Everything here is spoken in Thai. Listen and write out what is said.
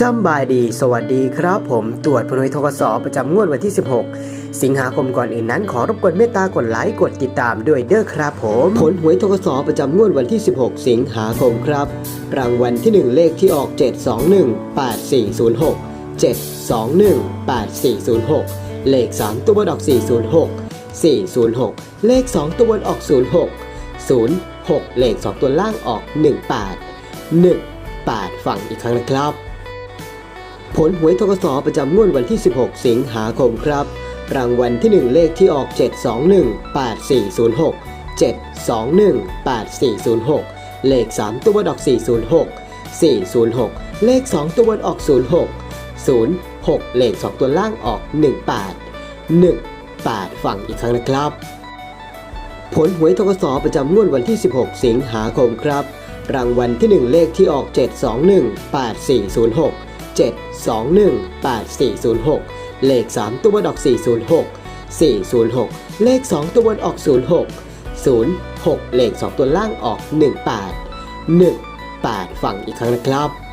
สำบายดี สวัสดีครับผมตรวจผลหน่วยทกศประจำงวดวันที่ 16 สิงหาคมก่อนอื่นนั้นขอรบกวนเมตตากดไลค์กดติดตามด้วยเด้อครับผมผลหวยทกศประจำงวดวันที่ 16 สิงหาคมครับ รางวัลที่ 1 เลขที่ออก 721 8406 721 8406 เลข 3 ตัวบนออก 406 406 เลข 2 ตัวบนออก 06 06 เลข 2 ตัวล่างออก 18 18 ฝั่งอีกครั้งนะครับ ผลหวยทกศประจำงวดวันที่ 16 สิงหาคมครับ รางวัลที่ 1 เลขที่ออก 721 8406 721 8406 เลข 3 ตัวออก 406 406 เลข 2 ตัวออก 06 06 เลข 2 ตัวล่างออก 18 18 ฝั่งอีกครั้งนะครับ ผลหวยทกศประจำงวดวันที่ 16 สิงหาคมครับ รางวัลที่ 1 เลขที่ออก 7218406 8406 721 8406 เลข 3 ตัวบนออก 406 406 เลข 2 ตัวบนออก 06 06 เลข 2 ตัวล่างออก 18 18 ฟังอีกครั้งนะครับ